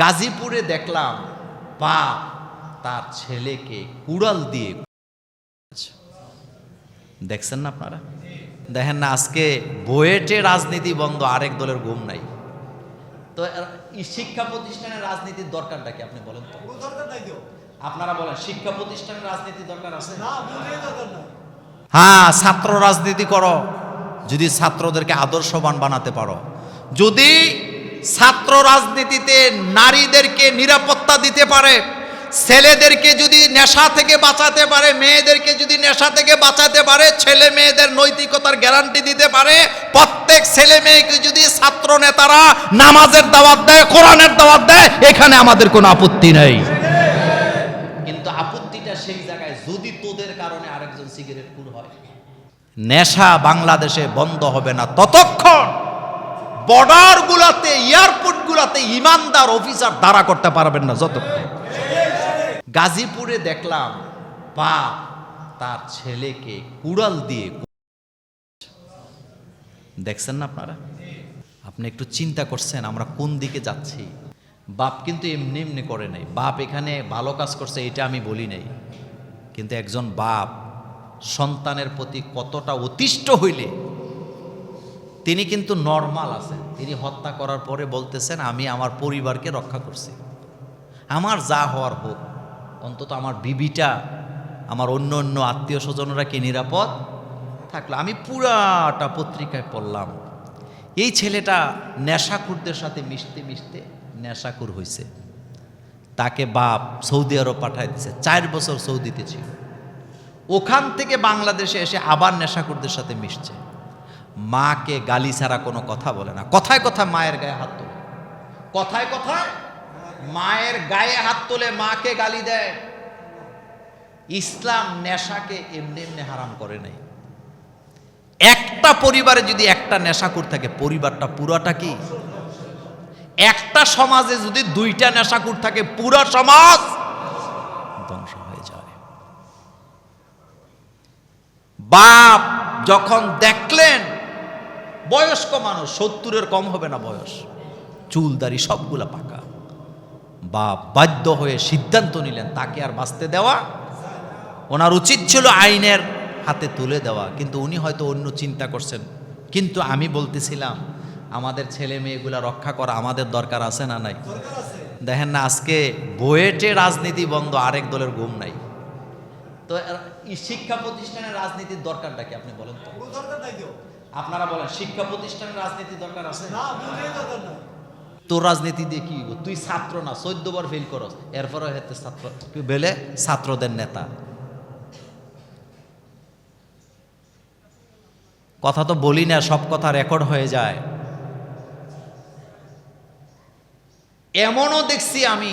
গাজীপুরে দেখলাম বাপ তার ছেলেকে কুড়াল দিয়ে দেখছেন না আপনারা? দেখেন না আজকে বয়েটে রাজনীতি বন্ধ আরেক দলের ঘুম নাই। তো এই শিক্ষা প্রতিষ্ঠানের রাজনীতির দরকারটা কি আপনি বলেন তো? আপনারা বলেন শিক্ষা প্রতিষ্ঠানের রাজনীতি দরকার আছে? হ্যাঁ ছাত্র রাজনীতি করো। যদি ছাত্রদেরকে আদর্শবান বানাতে পারো। যদি ছাত্র রাজনীতিতে নারীদেরকে নিরাপত্তা দিতে পারে ছেলেদেরকে যদি নেশা থেকে বাঁচাতে পারে মেয়েদেরকে যদি নেশা থেকে বাঁচাতে পারে ছেলে মেয়েদের নৈতিকতার গ্যারান্টি দিতে পারে প্রত্যেক ছেলে মেয়েকে যদি ছাত্র নেতারা নামাজের দাওয়াত দেয় কোরআনের দাওয়াত দেয় এখানে আমাদের কোনো আপত্তি নেই। কিন্তু আপত্তিটা সেই জায়গায় যদি তোদের কারণে আরেকজন সিগারেট খুন হয়। নেশা বাংলাদেশে বন্ধ হবে না ততক্ষণ বর্ডার গুলাতে এয়ারপোর্ট গুলাতে ইমানদার অফিসার দাঁড়া করতে পারবেন না যতক্ষণ গাজীপুরে দেখলাম, বাপ, তার ছেলেকে কুড়াল দিয়ে দেখছেন না আপনারা? আপনি একটু চিন্তা করছেন, আমরা কোন দিকে যাচ্ছি? বাপ কিন্তু এমনি এমনি করে নাই। বাপ এখানে ভালো কাজ করছে, এটা আমি বলি নাই। কিন্তু একজন বাপ সন্তানের প্রতি কতটা অতিষ্ঠ হইলে তিনি কিন্তু নর্মাল আছেন। তিনি হত্যা করার পরে বলতেছেন, আমি আমার পরিবারকে রক্ষা করছি। আমার যা হওয়ার হোক, অন্তত আমার বিবিটা, আমার অন্য অন্য আত্মীয় স্বজনরা কি নিরাপদ? থাকল। আমি পুরাটা পত্রিকায় পড়লাম। এই ছেলেটা নেশাকুরদের সাথে মিশতে মিশতে নেশাকুর হয়েছে তাকে বাপ সৌদি আরব পাঠায় দিছে। চার বছর সৌদিতে ছিল। ওখান থেকে বাংলাদেশে এসে আবার নেশাকুরদের সাথে মিশছে। মাকে গালি ছাড়া কোনো কথা বলে না। কথায় কথায় মায়ের গায়ে হাত তোলে। কথায় কথায় মায়ের গায়ে হাত তোলে, মাকে গালি দেয়। ইসলাম নেশাকে এমনি এমনি হারাম করে নাই। একটা পরিবারে যদি একটা নেশাকুর থাকে, পরিবারটা পুরাটা কি? একটা সমাজে যদি দুইটা নেশা নেশাকুর থাকে, পুরো সমাজ ধ্বংস হয়ে যায়। বাপ যখন দেখলেন বয়স্ক মানুষ, সত্তরের কম হবে না বয়স। চুলদারি সবগুলা পাকা। বাপ বাধ্য হয়ে সিদ্ধান্ত নিলেন, তাকে আর বাঁচতে দেওয়া। ওনার উচিত ছিল আইনের হাতে তুলে দেওয়া, কিন্তু উনি হয়তো অন্য চিন্তা করছেন। কিন্তু আমি বলতেছিলাম, আমাদের ছেলে মেয়েগুলা রক্ষা করা আমাদের দরকার আছে না নাই? দেখেন না, আজকে বয়েটে রাজনীতি বন্ধ, আরেক দলের ঘুম নাই। তো শিক্ষা প্রতিষ্ঠানের রাজনীতির দরকারটা কি আপনি বলেন তো। আপনারা বলেন শিক্ষা প্রতিষ্ঠানের রাজনীতি দরকার আছে? তোর রাজনীতি দিয়ে কি তুই ছাত্র না চোদ্দ বার ফেল করস। এরপরে হেতে ছাত্র বেলে ছাত্রদের নেতা। কথা তো বলি না সব কথা রেকর্ড হয়ে যায়। এমনও দেখছি আমি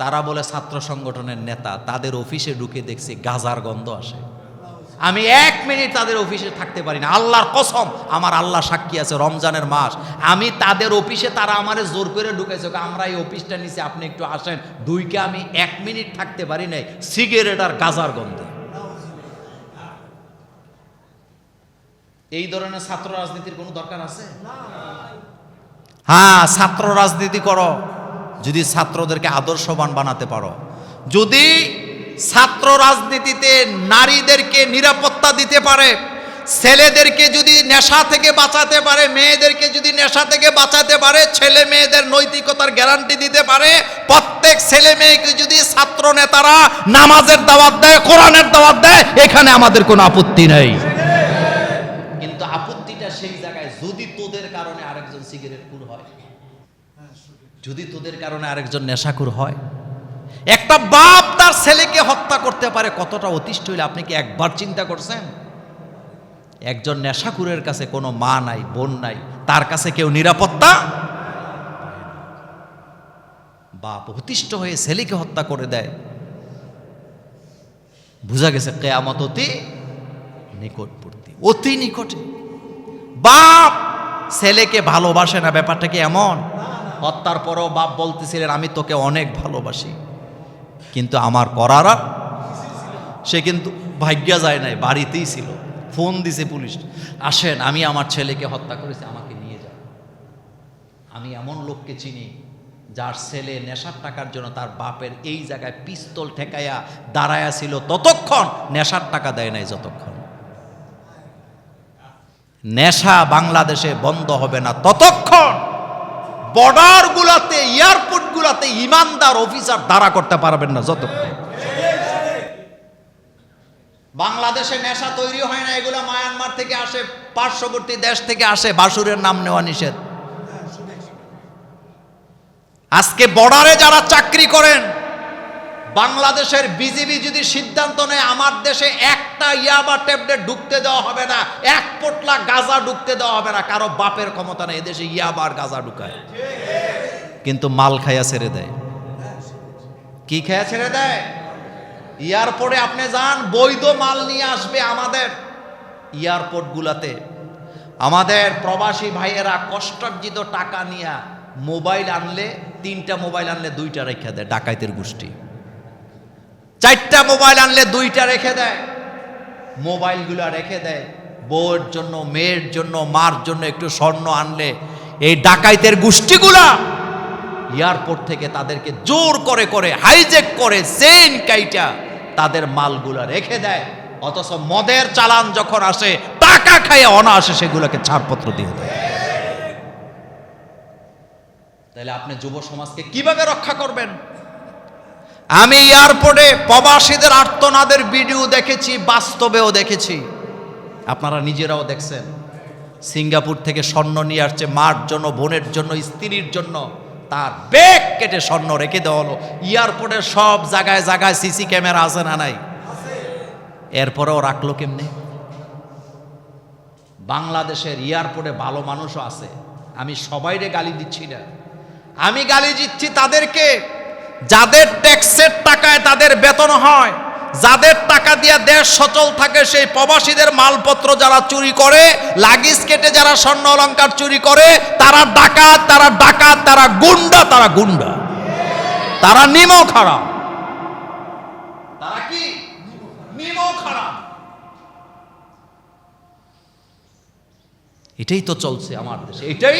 তারা বলে ছাত্র সংগঠনের নেতা তাদের অফিসে ঢুকে দেখছি গাজার গন্ধ আসে। আমি এক মিনিট তাদের অফিসে থাকতে পারি না। আল্লাহর কসম, আমার আল্লাহ সাক্ষী আছে রমজানের মাস। আমি তাদের অফিসে, তারা আমারে জোর করে ঢুকেছে আমরা এই অফিসটা নিচে আপনি একটু আসেন। দুইকে আমি এক মিনিট থাকতে পারি নাই। সিগারেট আর গাজার গন্ধে। এই ধরনের ছাত্র রাজনীতির কোনো দরকার আছে? হ্যাঁ ছাত্র রাজনীতি করো। যদি ছাত্রদেরকে আদর্শবান বানাতে পারো। যদি ছাত্র রাজনীতিতে নারীদেরকে নিরাপত্তা দিতে পারে ছেলেদেরকে যদি নেশা থেকে বাঁচাতে পারে মেয়েদেরকে যদি নেশা থেকে বাঁচাতে পারে ছেলে মেয়েদের নৈতিকতার গ্যারান্টি দিতে পারে প্রত্যেক ছেলে মেয়েকে যদি ছাত্র নেতারা নামাজের দাওয়াত দেয় কোরআনের দাওয়াত দেয় এখানে আমাদের কোনো আপত্তি নেই। কিন্তু আপত্তিটা সেই জায়গায় যদি তোদের কারণে আরেকজন সিগারেট খুন হয় যদি তোদের কারণে আরেকজন নেশাকুর হয় একটা বাপ তার ছেলেকে হত্যা করতে পারে, কতটা অতিষ্ঠ হইলে আপনি কি একবার চিন্তা করছেন? একজন নেশাকুরের কাছে কোনো মা নাই, বোন নাই, তার কাছে কেউ নিরাপত্তা? বাপ অতিষ্ঠ হয়ে ছেলেকে হত্যা করে দেয়। বোঝা গেছে কেয়ামত অতি নিকটবর্তী, অতি নিকটে। বাপ ছেলেকে ভালোবাসে না, ব্যাপারটা কি এমন? হত্যার পরেও বাপ বলতেছিলেন, আমি তোকে অনেক ভালোবাসি। কিন্তু আমার করার, সে কিন্তু ভাগ্যা যায় নাই, বাড়িতেই ছিল। ফোন দিছে পুলিশ, আসেন, আমি আমার ছেলেকে হত্যা করেছি, আমাকে নিয়ে যান। আমি এমন লোককে চিনি, যার ছেলে নেশার টাকার জন্য তার বাপের এই জায়গায় পিস্তল ঠেকাইয়া দাঁড়ায়া ছিল ততক্ষণ, নেশার টাকা দেয় নাই যতক্ষণ। নেশা বাংলাদেশে বন্ধ হবে না ততক্ষণ। বর্ডার গুলাতে, এয়ারপোর্ট গুলাতে ইমানদার অফিসার দাঁড়া করতে পারবেন না, যত। বাংলাদেশে নেশা তৈরি হয় না, এগুলো মায়ানমার থেকে আসে, পার্শ্ববর্তী দেশ থেকে আসে, বাসুরের নাম নেওয়া নিষেধ। আজকে বর্ডারে যারা চাকরি করেন বাংলাদেশের বিজিবি যদি সিদ্ধান্ত নেয়, আমার দেশে একটা ইয়াবা ট্যাবলেট ঢুকতে দেওয়া হবে না, এক পোটলা গাজা ঢুকতে দেওয়া হবে না, কারও বাপের ক্ষমতা নেই, এদেশে ইয়াবার গাজা ঢুকায়। কিন্তু মাল খাইয়া ছেড়ে দেয়। কি খাইয়া ছেড়ে দেয়? এয়ারপোর্টে আপনি যান, বৈধ মাল নিয়ে আসবে আমাদের এয়ারপোর্ট গুলাতে আমাদের প্রবাসী ভাইয়েরা কষ্টার্জিত টাকা নিয়ে মোবাইল আনলে, তিনটা মোবাইল আনলে দুইটা রেখে দেয়, ডাকাইতের গোষ্ঠী। চারটা মোবাইল আনলে দুইটা রেখে দেয়। মোবাইলগুলো রেখে দেয়। বউয়ের জন্য, মেয়ের জন্য, মার জন্য একটু স্বর্ণ আনলে এই ডাকাইতের গোষ্ঠীগুলা এয়ারপোর্ট থেকে তাদেরকে জোর করে করে হাইজেক করে চেইন কাইটা তাদের মালগুলা রেখে দেয়। অথচ মদের চালান যখন আসে, টাকা খাইয়ে অনায়াসে সেগুলোকে ছাড়পত্র দিয়ে দেয়। তাহলে আপনি যুব সমাজকে কীভাবে রক্ষা করবেন? আমি এয়ারপোর্টে প্রবাসীদের আর্তনাদের ভিডিও দেখেছি, বাস্তবেও দেখেছি। আপনারা নিজেরাও দেখছেন। সিঙ্গাপুর থেকে স্বর্ণ নিয়ে আসছে মার জন্য, বোনের জন্য, স্ত্রীর জন্য। তার বেগ কেটে স্বর্ণ রেখে দেওয়া হলো। এয়ারপোর্টের সব জায়গায় জায়গায় সিসি ক্যামেরা আছে না নাই? এরপরেও রাখল কেমনে? বাংলাদেশের এয়ারপোর্টে ভালো মানুষও আছে। আমি সবাইরে গালি দিচ্ছি না। আমি গালি দিচ্ছি তাদেরকে। যাদের ট্যাক্সের টাকায় তাদের বেতন হয়, যাদের টাকা দিয়ে দেশ সচল থাকে, সেই প্রবাসীদের মালপত্র যারা চুরি করে, লাগেজ কেটে যারা স্বর্ণ অলংকার চুরি করে, তারা ডাকাত তারা ডাকাত, তারা গুন্ডা তারা গুন্ডা। তারা নিম খারাপ। এটাই তো চলছে আমার দেশে, এটাই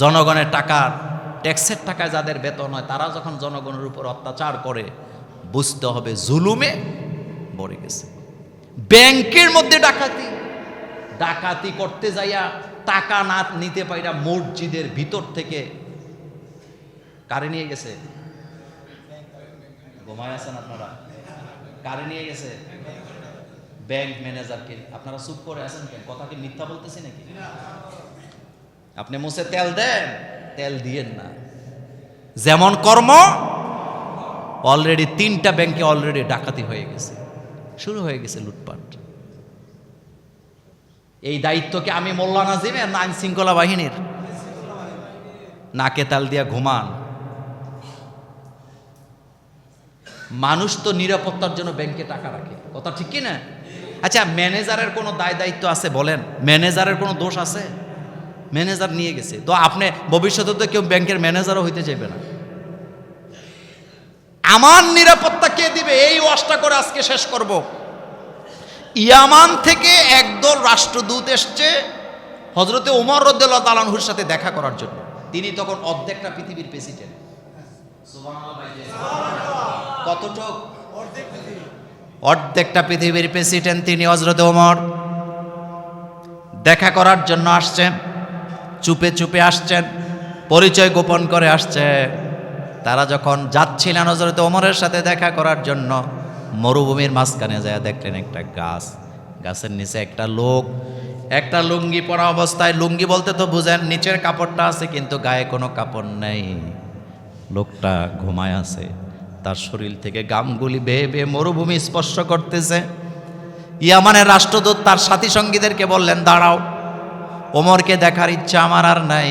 জনগণের টাকার ট্যাক্সের টাকায় যাদের বেতন হয়, তারা যখন জনগণের উপর অত্যাচার করে, বুঝতে হবে জুলুমে ভরে গেছে। ব্যাংকের মধ্যে ডাকাতি ডাকাতি করতে যাইয়া টাকা না নিতে পাইরা মসজিদের ভিতর থেকে কারে নিয়ে গেছে? ঘুমায় আছেন আপনারা? কারে নিয়ে গেছে? ব্যাংক ম্যানেজারকে। আপনারা চুপ করে আছেন কেন? কথা কি মিথ্যা বলতেছি নাকি? আপনি মুছে তেল দেন, তেল দিয়েন না। যেমন কর্ম অলরেডি তিনটা ব্যাংকে অলরেডি ডাকাতি হয়ে গেছে। শুরু হয়ে গেছে লুটপাট। এই দায়িত্বকে আমি মোল্লা নাজিমের না আইন শৃঙ্খলা বাহিনীর নাকে তাল দিয়া ঘুমান। মানুষ তো নিরাপত্তার জন্য ব্যাংকে টাকা রাখে। কথা ঠিক কি না আচ্ছা ম্যানেজারের কোনো দায় দায়িত্ব আছে বলেন? ম্যানেজারের কোনো দোষ আছে? ম্যানেজার নিয়ে গেছে। তো আপনি ভবিষ্যতে তো কেউ ব্যাংকের ম্যানেজারও হইতে চাইবে না। আমার নিরাপত্তা কে দিবে? এই ওয়াজটা করে আজকে শেষ করব। ইয়ামান থেকে একদল রাষ্ট্রদূত এসছে হজরতে উমর রদ্দুল্লাহ তালানহুর সাথে দেখা করার জন্য। তিনি তখন অর্ধেকটা পৃথিবীর প্রেসিডেন্ট। কতটুক? অর্ধেক অর্ধেকটা পৃথিবীর প্রেসিডেন্ট তিনি হজরত ওমর দেখা করার জন্য আসছেন চুপে চুপে আসছেন পরিচয় গোপন করে আসছে তারা যখন যাচ্ছিলেন হজরত ওমরের সাথে দেখা করার জন্য, মরুভূমির মাঝখানে যায় দেখলেন একটা গাছ। গাছের নিচে একটা লোক। একটা লুঙ্গি পরা অবস্থায়, লুঙ্গি বলতে তো বুঝেন নিচের কাপড়টা আছে, কিন্তু গায়ে কোনো কাপড় নেই। লোকটা ঘুমায় আছে। তার শরীর থেকে গামগুলি বেয়ে বেয়ে মরুভূমি স্পর্শ করতেছে। ইয়ামানের রাষ্ট্রদূত তার সাথী সঙ্গীদেরকে বললেন, দাঁড়াও, ওমরকে দেখার ইচ্ছা আমার আর নাই,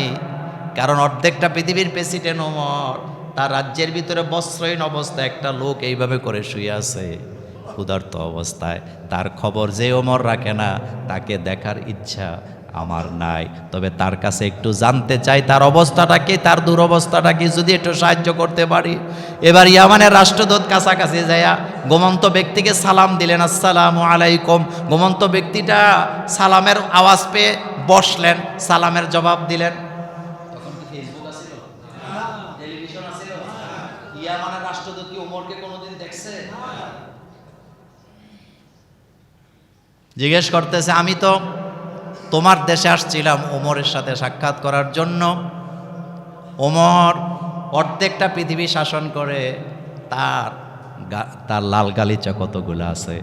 কারণ অর্ধেকটা পৃথিবীর প্রেসিডেন্ট ওমর। তার রাজ্যের ভিতরে বস্ত্রহীন অবস্থায় একটা লোক এইভাবে করে শুয়ে আছে। ক্ষুধার্ত অবস্থায়। তার খবর যে ওমর রাখে না, তাকে দেখার ইচ্ছা আমার নাই। তবে তার কাছে একটু জানতে চাই, তার অবস্থাটা কি, তার দুরবস্থাটা কি, যদি একটু সাহায্য করতে পারি। এবার ইয়ামানের রাষ্ট্রদূত কাছাকাছি যাইয়া গোমন্ত ব্যক্তিকে সালাম দিলেন, আসসালামু আলাইকুম। গোমন্ত ব্যক্তিটা সালামের আওয়াজ পেয়ে বসলেন, সালামের জবাব দিলেন তখন কি ফেসবুক পর্দা ছিল টেলিভিশন আছিল ইয়ামানের রাষ্ট্রদূত কি ওমরকে কোনোদিন দেখছে জিজ্ঞেস করতেছে, আমি তো তোমার দেশে আসছিলাম ওমরের সাথে সাক্ষাৎ করার জন্য। ওমর অর্ধেকটা পৃথিবী শাসন করে, তার তার লাল গালিচা কতগুলো আছে,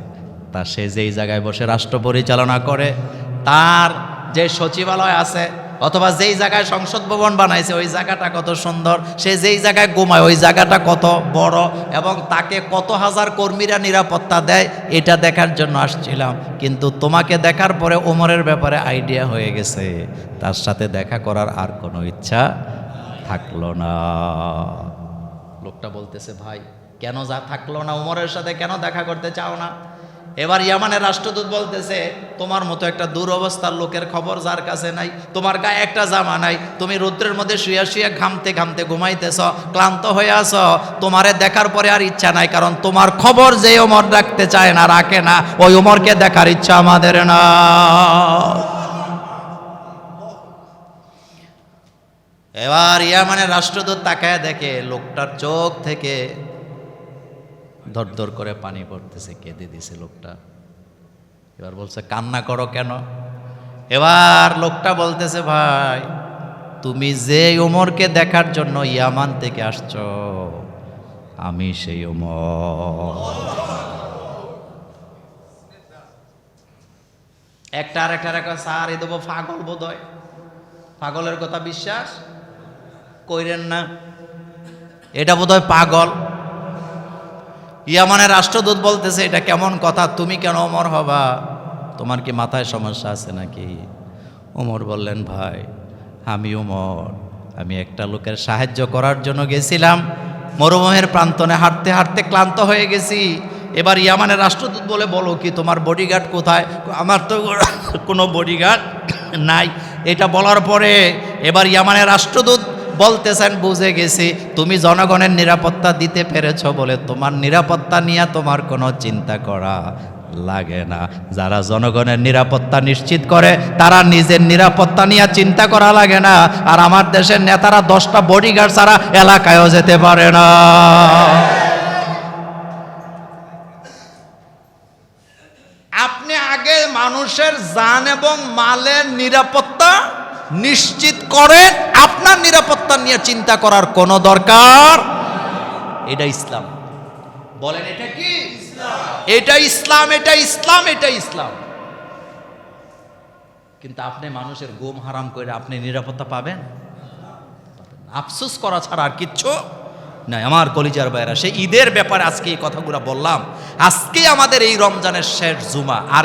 তা সে যেই জায়গায় বসে রাষ্ট্র পরিচালনা করে, তার যে সচিবালয় আছে অথবা যেই জায়গায় সংসদ ভবন বানাইছে, ওই জায়গাটা কত সুন্দর, সে যেই জায়গায় ঘুমায়, ওই জায়গাটা কত বড় এবং তাকে কত হাজার কর্মীরা নিরাপত্তা দেয়, এটা দেখার জন্য আসছিলাম। কিন্তু তোমাকে দেখার পরে ওমরের ব্যাপারে আইডিয়া হয়ে গেছে। তার সাথে দেখা করার আর কোনো ইচ্ছা থাকল না। লোকটা বলতেছে, ভাই, কেন যা থাকল না? উমরের সাথে কেন দেখা করতে চাও না? এবার ইয়ামানের রাষ্ট্রদূত বলতেছে, তোমার মতো একটা দুরবস্থার লোকের খবর যার কাছে নাই, তোমার গায়ে একটা জামা নাই, তুমি রৌদ্রের মধ্যে শুয়ে শুয়ে ঘামতে ঘামতে ঘুমাইতেছ, ক্লান্ত হয়ে আছো, তোমারে দেখার পরে আর ইচ্ছা নাই, কারণ তোমার খবর যে ওমর রাখতে চায় না, রাখে না, ওই ওমরকে দেখার ইচ্ছা আমাদের না। এবার ইয়ামানের রাষ্ট্রদূত তাকায় দেখে, লোকটার চোখ থেকে ধর করে পানি পড়তেছে, কেঁদে দিছে লোকটা। এবার বলছে, কান্না করো কেন? এবার লোকটা বলতেছে, ভাই, তুমি যে ওমরকে দেখার জন্য ইয়ামান থেকে আসছ, আমি সেই ওমর একটা আর একটা রেখা স্যার এ দেবো পাগল বোধ হয় পাগলের কথা বিশ্বাস? কইরেন না। এটা বোধহয় পাগল। ইয়ামানের রাষ্ট্রদূত বলতেছে, এটা কেমন কথা? তুমি কেন অমর হবা? তোমার কি মাথায় সমস্যা আছে নাকি? ওমর বললেন, ভাই, আমি ওমর। আমি একটা লোকের সাহায্য করার জন্য গেছিলাম। মরুমহের প্রান্তনে হাঁটতে হাঁটতে ক্লান্ত হয়ে গেছি। এবার ইয়ামানের রাষ্ট্রদূত বলে, বলো কি, তোমার বডিগার্ড কোথায়? আমার তো কোনো বডিগার্ড নাই। এটা বলার পরে এবার ইয়ামানের রাষ্ট্রদূত বলতেছেন, বুঝে গেছি, তুমি জনগণের নিরাপত্তা দিতে পেরেছ বলে তোমার নিরাপত্তা নিয়ে তোমার কোনো চিন্তা করা লাগে না। যারা জনগণের নিরাপত্তা নিশ্চিত করে, তারা নিজের নিরাপত্তা নিয়ে চিন্তা করা লাগে না। আর আমার দেশের নেতারা দশটা বডিগার্ড ছাড়া এলাকায়ও যেতে পারে না। আপনি আগে মানুষের জান এবং মালের নিরাপত্তা নিশ্চিত করেন আপনার নিয়ে চিন্তা করার কোনো দরকার? এটা ইসলাম। বলেন, এটা কি? এটা ইসলাম এটা ইসলাম এটা ইসলাম। কিন্তু আপনি মানুষের গোম হারাম করে আপনি নিরাপত্তা পাবেন? আফসোস করা ছাড়া আর কিচ্ছু নাই। আমার কলিজার বাইরা সে ঈদের ব্যাপারে আজকে এই কথাগুলো বললাম। আজকে আমাদের এই রমজানের শেষ জুমা। আর